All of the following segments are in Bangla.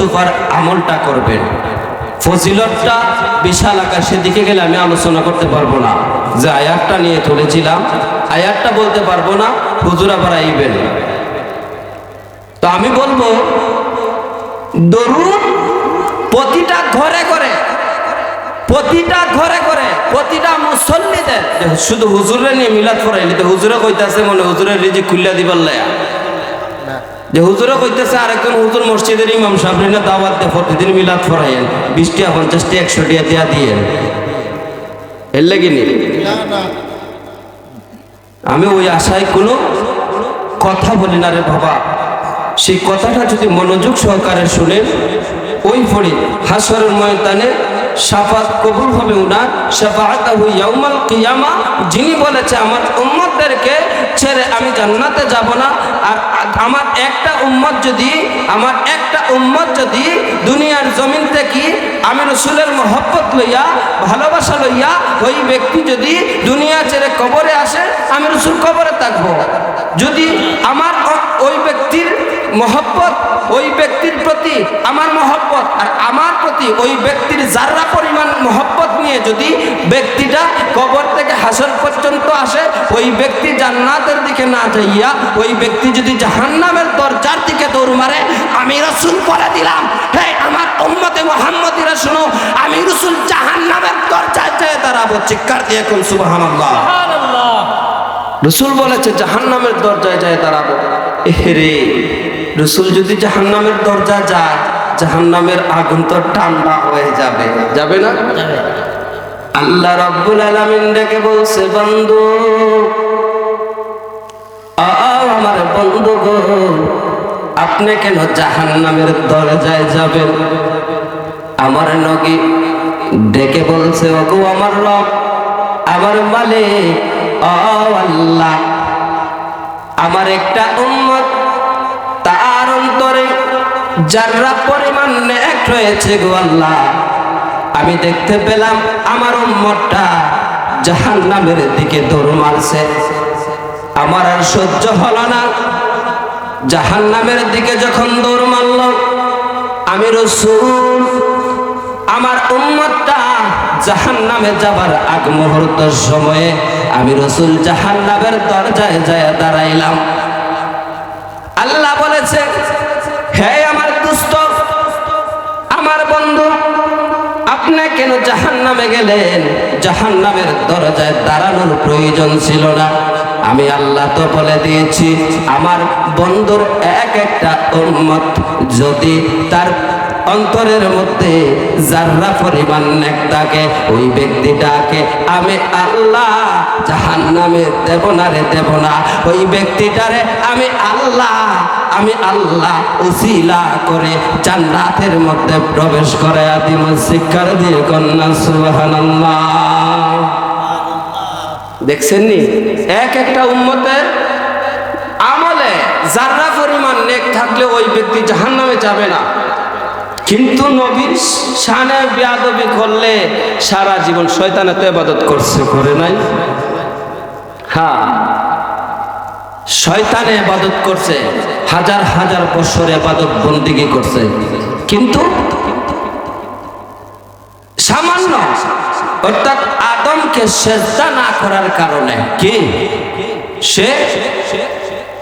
ইস্তুফার আমলটা করবেন। ফজিলতটা বিশাল আকার সেদিকে গেলে আমি আলোচনা করতে পারব না। যে আয়াতটা নিয়ে তুলেছিলাম, আয়াতটা বলতে পারব না, হুজুর আবার আইবেন। তো আমি বলব দরুদ প্রতিটা ঘরে ঘরে, প্রতিটা ঘরে ঘরে, প্রতিটা মুসল্লিদের, শুধু হুজুরে নিয়ে মিলাদ পড়াইলি তো হুজুরে কইতাছে মনে হুজুরের রিজি খুল্লা দিবার লায়া। যে হুজুরে কইতেছে আরেকজন হুজুর মসজিদের ইমাম সাহেব না দাওয়াত দিয়ে প্রতিদিন মিলাদ পড়াইয়েন। বিশ পঞ্চাশটি পঞ্চাশ টাকা একশো টাকা দিয়া দিয়েন। এর লেগিনি আমি ওই আশায় কোনো কথা বলি না রে বাবা। সেই কথাটা যদি মনোযোগ সহকারে শুনেন, ওই পড়ি হাসরের ময়দানে সাফাত কবুল হবে উনার। সাফাতাহু ইয়াউমাল কিয়ামা। যিনি বলেছে, আমার উম্মতদেরকে ছেড়ে আমি জান্নাতে যাব না। আর আমার একটা উম্মত যদি, আমার একটা উম্মত যদি দুনিয়ার জমিন থেকে আমি রসুলের মহব্বত লইয়া, ভালোবাসা লইয়া, ওই ব্যক্তি যদি দুনিয়া ছেড়ে কবরে আসে, আমি রসুল কবরে থাকব। যদি মহব্বত ওই ব্যক্তির প্রতি আমার মহব্বত। আর আমার প্রতি ওই ব্যক্তির যারা পরিমাণ মহব্বত নিয়ে যদি ব্যক্তিটা কবর থেকে হাসর পর্যন্ত আসে ওই ব্যক্তি জান্নাতের দিকে না যাইয়া ওই ব্যক্তি যদি জাহান্নামের দরজার দিকে দৌড় মারে আমি রসুল করে দিলাম হে আমার উম্মতে মোহাম্মদীরা শুনো আমি রসুল জাহান্নামের দরজায় যেয়ে দাঁড়াবো। চিৎকার দিয়ে কোন সুবহানাল্লাহ। রসুল বলেছে জাহান্নামের দরজায় যায় দাঁড়াবো। এরে রসুল যদি জাহান্নামের দরজা যায় জাহান্নামের আগুন তো ঠান্ডা হয়ে যাবে। যাবে না? আল্লাহ রাব্বুল আলামিন ডেকে বলছে বন্ধু আমার বন্ধু গো আপনি কেন জাহান্নামের দরজায় যাবেন? আমার নগী ডেকে বলছে ওগো আমার রব আমার মালিক ও আল্লাহ আমার একটা উম্মত অন্তরে যারা পরিমাণ এক রয়েছে গো আল্লাহ, আমি দেখতে পেলাম আমার উম্মতটা জাহান্নামের দিকে দৌড় মারছে। আমার আর সহ্য হলো না। জাহান্নামের দিকে যখন দৌড় মারল, আমি রসুল, আমার উম্মতটা জাহান্নামে যাবার আগ মুহূর্তের সময়ে আমি রসুল জাহান্নামের দরজায় যায় দাঁড়াইলাম। আল্লাহ বলেছে হে আপনি জাহান নামে গেলেন? জাহান নামের দরজায় দাঁড়ানোর প্রয়োজন ছিল না। আমি আল্লাহ তো বলে দিয়েছি, আমার বন্ধুর এক একটা উন্মত যদি তার অন্তরের মধ্যে যার্রা পরিমাণ নেক থাকে ওই ব্যক্তিটাকে আমি আল্লাহ জাহান নামে দেব না রে, দেব না। ওই ব্যক্তিটারে আমি আল্লাহ আমি আল্লাহ উসিলা করে জান্নাতের মধ্যে প্রবেশ করে আদিম শিক্ষার দিয়ে কন্যা, সুবহানাল্লাহ। দেখছেন নি? এক একটা উম্মতের আমলে যারা পরিমাণ নেক থাকলে ওই ব্যক্তি জাহান্নামে যাবে না। কিন্তু নবীর শানে বিয়াদবি করলে সারা জীবন শয়তানে তো ইবাদত করছে, করে নাই? হ্যাঁ। শয়তানে এবাদত করছে, হাজার হাজার বছর এবাদত বন্দিগি করছে। কিন্তু সামান্য, অর্থাৎ আদমকে সেজদা না করার কারণে কি? সে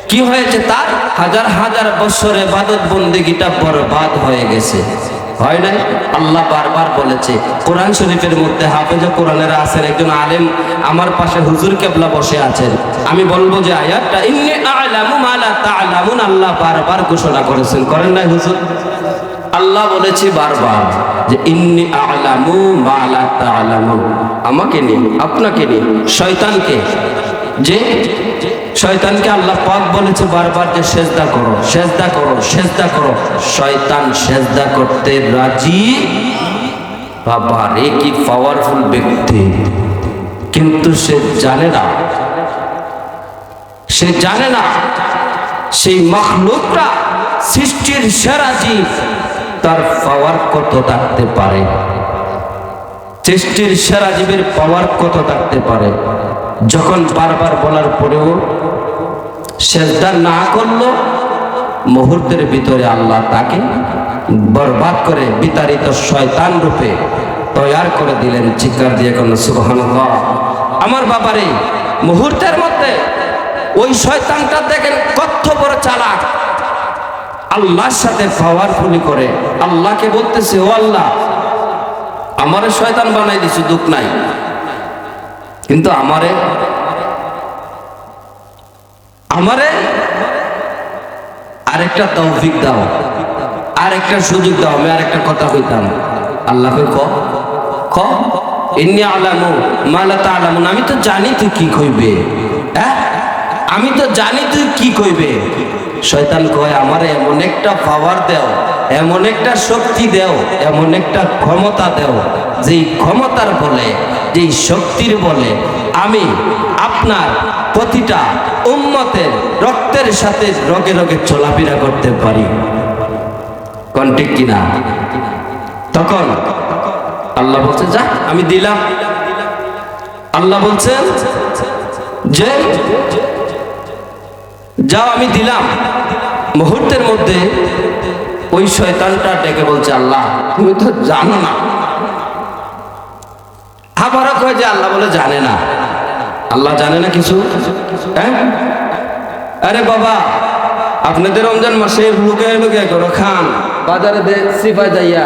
কি হয়েছে তার? হাজার হাজার বছরে বাদত বন্দিগিটা বরবাদ হয়ে গেছে। হয় নাই? আল্লাহ বারবার বলেছে, কোরআন শরীফের মধ্যে হাফেজ কোরআনের আছেন একজন আলেম, আমার পাশে হুজুর কেবলা বসে আছেন। আমি বলব যে আয়াতটা, ইন্নি আলামু মালা তাআলামুন আল্লাহ বারবার ঘোষণা করেছেন। করেন নাই হুজুর? আল্লাহ বলেছে বারবার যে, ইন্নি আলামু মালা তাআলামুন আমাকে নিয়ে, আপনাকে নিয়ে, শয়তানকে, যে শয়তানকে আল্লাহ পাক বলেছে বারবার যে সেজদা করো সেজদা করো সেজদা করো। শয়তান সেজদা করতে রাজি? বাবা, রে কি পাওয়ারফুল ব্যক্তি। কিন্তু সে জানে না। সে জানে না সেই মখলুকটা সৃষ্টির সেরা জীব তার পাওয়ার কত থাকতে পারে? সৃষ্টির সেরা জীবের পাওয়ার কত থাকতে পারে? যখন বারবার বলার পরেও সেজদা না করল, মুহূর্তের ভিতরে আল্লাহ তাকে বরবাদ করে বিতাড়িত শয়তান রূপে তৈয়ার করে দিলেন। চিৎকার দিয়ে কোন সুবহানাল্লাহ। আমার বাবারে, মুহূর্তের মধ্যে ওই শয়তানটা দেখেন কত বড় চালাক। আল্লাহর সাথে পাওয়ারফুলি করে আল্লাহকে বলতেছে, ও আল্লাহ, আমারে শয়তান বানাই দিছি, দুঃখ নাই। কিন্তু আমারে আমারে আরেকটা তৌফিক দাও, আরেকটা সুযোগ দাও, আমি আরেকটা কথা কইতাম। আল্লাহ কই, ক? ক ইন্নি আলামু মালা তাআলামুন আমি তো জানি তুই কি কইবে হ্যাঁ? আমি তো জানি তুই কি কইবে। শয়তান কয়, আমারে এমন একটা পাওয়ার দেও, এমন একটা শক্তি দেও, এমন একটা ক্ষমতা দেও, যেই ক্ষমতার বলে, যেই শক্তির বলে, আমি আপনার প্রতিটা উম্মতের রক্তের সাথে রগে রগে চলাফেরা করতে পারি। কন্টিক কিনা? তখন আল্লাহ বলছে, যা, আমি দিলাম। আল্লাহ বলছেন, যে, যাও, আমি দিলাম। মুহূর্তের মধ্যে ওই শয়তানটা ডেকে বলছে, আল্লাহ, তুমি তো জানো না। আবারও কয় যে আল্লাহ বলে, জানে না। আল্লাহ জানে না কিছু? হ্যাঁ? আরে বাবা আপনাদের রমজান মাসে লুকে লুকে করো খান। বাজারে দে সিফায় যাইয়া।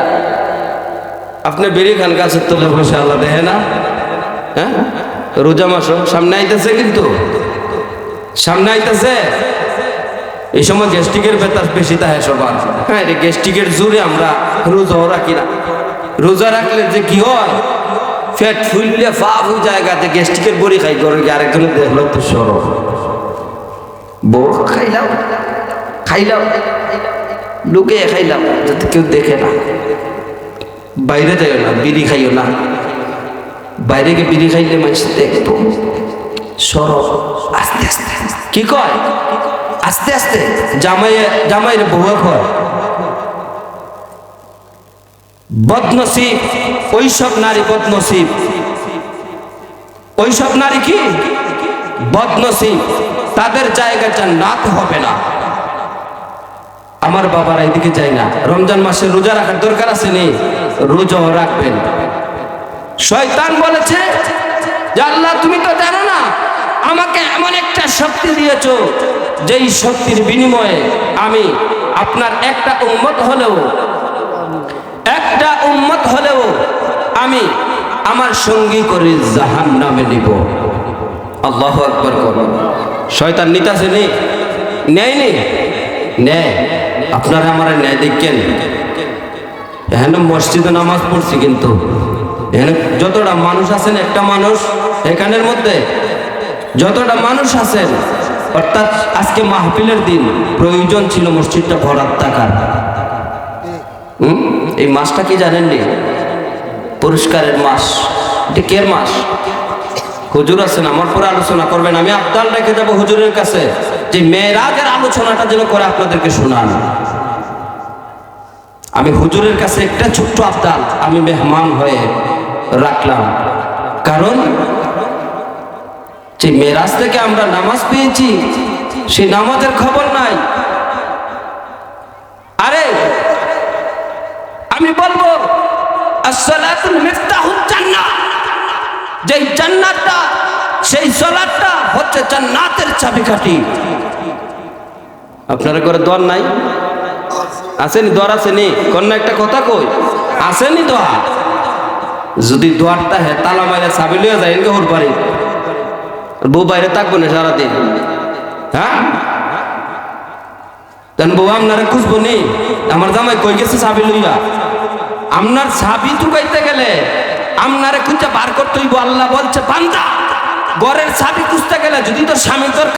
আপনি বেরিয়ে খান গাছের তলে বসে আল্লাহ দেখে না। হ্যাঁ? রোজা মাসও সামনে আইতেছে কিন্তু। সামনে আইতেছে। এই সময় গ্যাস্ট্রিকের বেতার বেশি থাকে সবার। হ্যাঁ রে গ্যাস্ট্রিকের জোরে আমরা রোজাও রাখি না। রোজা রাখলে যে কি হয়? ফ্যাট ফুললে ফাপ ওই জায়গাতে গ্যাস্ট্রিকের বড়ি খাই করে আরেকজনে দেখল তো সরব বউ, খাইলাম খাইলাম, লুকে খাইলাম, যাতে কেউ দেখে না। বাইরে যাইও না, বিড়ি খাইও না। বাইরে গিয়ে বিড়ি খাইলে মানুষ দেখব সরব আস্তে আস্তে। কি কয়? আস্তে আস্তে। জামাই জামাইয়ের বউয়া কয় বদনসিব ওই সব নারী বদনসিব। ওই সব নারী কি? বদনসিব। তাদের জায়গা জান্নাত হবে না। আমার বাবারা এদিকে যায় না। রমজান মাসে রোজা রাখার দরকার আছে নেই রোজাও রাখবেন। শয়তান বলেছে যে, আল্লাহ, তুমি তো জানো না, আমাকে এমন একটা শক্তি দিয়েছ, যেই শক্তির বিনিময়ে আমি আপনার একটা উম্মত হলেও একটা উম্মত হলেও আমি আমার সঙ্গী করে জাহান নামে নিব। আল্লাহ আকবর করো। শয়তান নিতাছে নেই নেয় নেয়। আপনারা আমার ন্যায় দেখেন। এখানে মসজিদে নামাজ পড়ছি কিন্তু। এখানে যতটা মানুষ আছেন, একটা মানুষ এখানের মধ্যে যতটা মানুষ আছেন, অর্থাৎ আজকে মাহফিলের দিন প্রয়োজন ছিল মসজিদটা ভরার টাকার হুম? এই মাসটা কি জানেননি পুরস্কারের মাস। এটা কের মাস? হুজুর আছেন, আমার পরে আলোচনা করবেন। আমি আবদাল রেখে যাব হুজুরের কাছে যে মেয়েরাজের আলোচনাটা যেন করে আপনাদেরকে শোনান। আমি হুজুরের কাছে একটা ছোট্ট আবদাল আমি মেহমান হয়ে রাখলাম। কারণ যে মেরাজ থেকে আমরা নামাজ পেয়েছি সেই নামাজের খবর নাই। আরে আমি বলব যেই জান্নাতটা, সেই সালাতটা হচ্ছে জান্নাতের চাবিকাঠি। আপনারা করে দোয়ার নাই? আসেনি, দোয়ার আসেনি? কন্যা একটা কথা কই, আসেনি দোয়া? যদি দোয়ারটা হে, তালা মাইলে চাবি লিয়ে যায়, এনকে ওর বাড়ি? বউ বাইরে থাকব না সারাদিন। হ্যাঁ? তেন বউ আপনারা খুঁজবো নি? আমার জামাই কই গেছে চাবি লইয়া? আপনার সাবি চুকাইতে গেলে আপনারে খুঁজে বার করতে হইব। আল্লাহ বলছে, বান্দা, ঘরের সাবি খুঁজতে গেলে যদি তোর স্বামী তোর